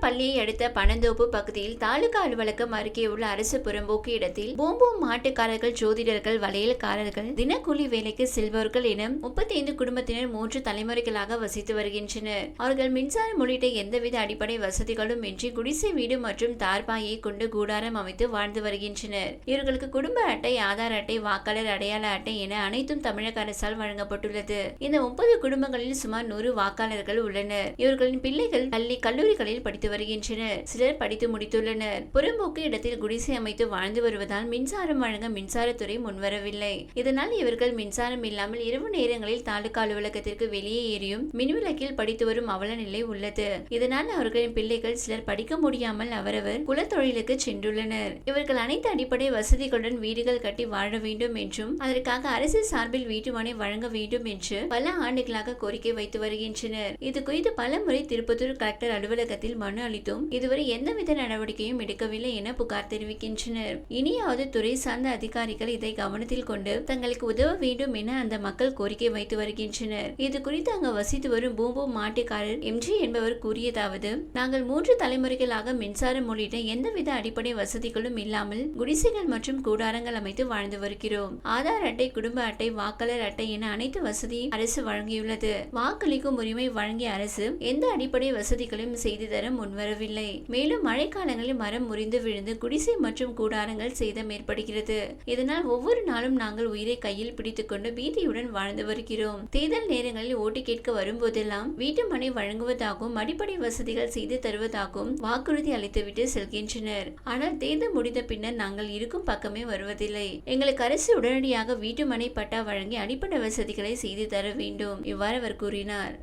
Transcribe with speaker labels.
Speaker 1: விழுப்புரம் பள்ளியை அடுத்த பனந்தோப்பு பகுதியில் தாலுகா அலுவலகம் அருகே உள்ள அரசு புறம்போக்கு இடத்தில் பூம்பூம் மாட்டுக்காரர்கள் ஜோதிடர்கள் வளையல்காரர்கள் தினக்கூலி வேலைக்கு செல்பவர்கள் என முப்பத்தைந்து குடும்பத்தினர் மூன்று தலைமுறைகளாக வசித்து வருகின்றனர். அவர்கள் மின்சாரம் உள்ளிட்ட எந்தவித அடிப்படை வசதிகளும் இன்றி குடிசை வீடு மற்றும் தார்பாயை கொண்டு கூடாரம் அமைத்து வாழ்ந்து வருகின்றனர். இவர்களுக்கு குடும்ப அட்டை ஆதார் அட்டை வாக்காளர் அடையாள அட்டை என அனைத்தும் தமிழக அரசால் வழங்கப்பட்டுள்ளது. இந்த முப்பது குடும்பங்களில் சுமார் நூறு வாக்காளர்கள் உள்ளனர். இவர்களின் பிள்ளைகள் பள்ளி கல்லூரிகளில் படித்து வருகின்றனர் சிலர் படித்து முடித்துள்ளனர். புறம்போக்கு இடத்தில் குடிசை அமைத்து வாழ்ந்து வருவதால் மின்சாரம் வழங்க மின்சாரத்துறை முன்வரவில்லை. இதனால் இவர்கள் மின்சாரம் இல்லாமல் இரவு நேரங்களில் தாலுகா அலுவலகத்திற்கு வெளியே ஏறியும் மின்விளக்கில் படித்து வரும் அவல நிலை உள்ளது. இதனால் அவர்களின் பிள்ளைகள் சிலர் படிக்க முடியாமல் அவரவர் குலத்தொழிலுக்கு சென்றுள்ளனர். இவர்கள் அனைத்து அடிப்படை வசதிகளுடன் வீடுகள் கட்டி வாழ வேண்டும் என்றும் அதற்காக அரசு சார்பில் வீட்டுமனை வழங்க வேண்டும் என்று பல ஆண்டுகளாக கோரிக்கை வைத்து வருகின்றனர். இது குறித்து பல முறை திருப்பத்தூர் கலெக்டர் அலுவலகத்தில் மனு அளித்தும் இதுவரை எந்தவித நடவடிக்கையும் எடுக்கவில்லை என புகார் தெரிவிக்கின்றனர். இனியாவது துறை சார்ந்த அதிகாரிகள் இதை கவனத்தில் கொண்டு தங்களுக்கு உதவ வேண்டும் என அந்த மக்கள் கோரிக்கை வைத்து வருகின்றனர். இது குறித்து அங்கு வசித்து வரும் பூம்பு மாட்டுக்காரர் எம்ஜி என்பவர் கூறியதாவது நாங்கள் மூன்று தலைமுறைகளாக மின்சாரம் உள்ளிட்ட எந்தவித அடிப்படை வசதிகளும் இல்லாமல் குடிசைகள் மற்றும் கூடாரங்கள் அமைத்து வாழ்ந்து வருகிறோம். ஆதார் அட்டை குடும்ப அட்டை வாக்காளர் அட்டை என அனைத்து வசதியும் அரசு வழங்கியுள்ளது. வாக்களிக்கும் உரிமை வழங்கிய அரசு எந்த அடிப்படை வசதிகளையும் செய்து தர முன்வரவில்லை. மேலும் மழைக்காலங்களில் மரம் முறிந்து விழுந்து குடிசை மற்றும் கூடாரங்கள் சேதம் ஏற்படுகிறது. இதனால் ஒவ்வொரு நாளும் நாங்கள் உயிரை கையில் பிடித்துக்கொண்டு பீதியுடன் வாழ்ந்து வருகிறோம். தேர்தல் நேரங்களில் ஓட்டு கேட்க வரும்போதெல்லாம் வீட்டு மனை வழங்குவதாகவும் அடிப்படை வசதிகள் செய்து தருவதாகவும் வாக்குறுதி அளித்துவிட்டு செல்கின்றனர். ஆனால் தேர்தல் முடிந்த பின்னர் நாங்கள் இருக்கும் பக்கமே வருவதில்லை. எங்களுக்கு அரசு உடனடியாக வீட்டு மனை பட்டா வழங்கி அடிப்படை வசதிகளை செய்து தர வேண்டும் இவ்வாறு அவர் கூறினார்.